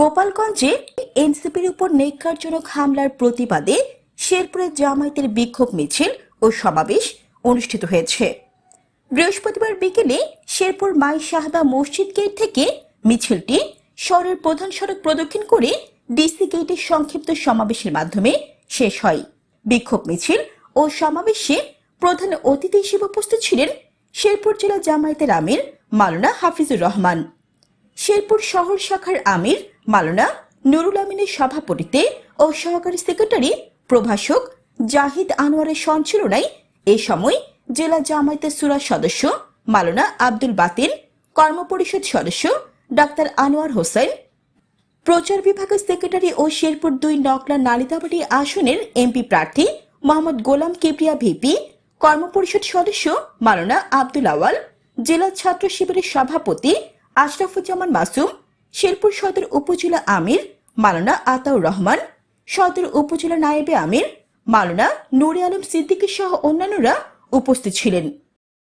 গোপালগঞ্জে এনসিপির উপর নেককারজনক হামলার প্রতিবাদে শেরপুরে জামায়াতের বিক্ষোভ মিছিল ও সমাবেশ অনুষ্ঠিত হয়েছে। বৃহস্পতিবার বিকেলে শেরপুর মাই শাহাদা মসজিদ গেট থেকে মিছিলটি শহরের প্রধান সড়ক প্রদক্ষিণ করে ডিসি গেটের সংক্ষিপ্ত সমাবেশের মাধ্যমে শেষ হয়। বিক্ষোভ মিছিল ও সমাবেশে প্রধান অতিথি হিসেবে উপস্থিত ছিলেন শেরপুর জেলা জামায়াতের আমির মাওলানা হাফিজুর রহমান। শেরপুর শহর শাখার আমির, মালনা নুরুল আমিনের সভাপতিতে ও সহকারী সেক্রেটারি, প্রভাষক জাহিদ আনোয়ারের সঞ্চালনায় এ সময় জেলা জামায়াতের সুরা সদস্য মালনা আব্দুল বাতিল, কর্মপরিষদ সদস্য ডাক্তার আনোয়ার হোসেন, প্রচার বিভাগের সেক্রেটারি ও শেরপুর দুই নকলা নালিতাবাড়ি আসনের এমপি প্রার্থী মোহাম্মদ গোলাম কিবরিয়া ভিপি, কর্মপরিষদ সদস্য মালানা আব্দুল আওয়াল, জেলা ছাত্র শিবিরের সভাপতি আশরাফুজ্জামান মাসুম, শেরপুর সদর উপজেলা আমির, মালানা আতাউর রহমান, সদর উপজেলা নায়েবে আমির, মালানা নুরে আলম সিদ্দিকী সহ অন্যান্যরা উপস্থিত ছিলেন।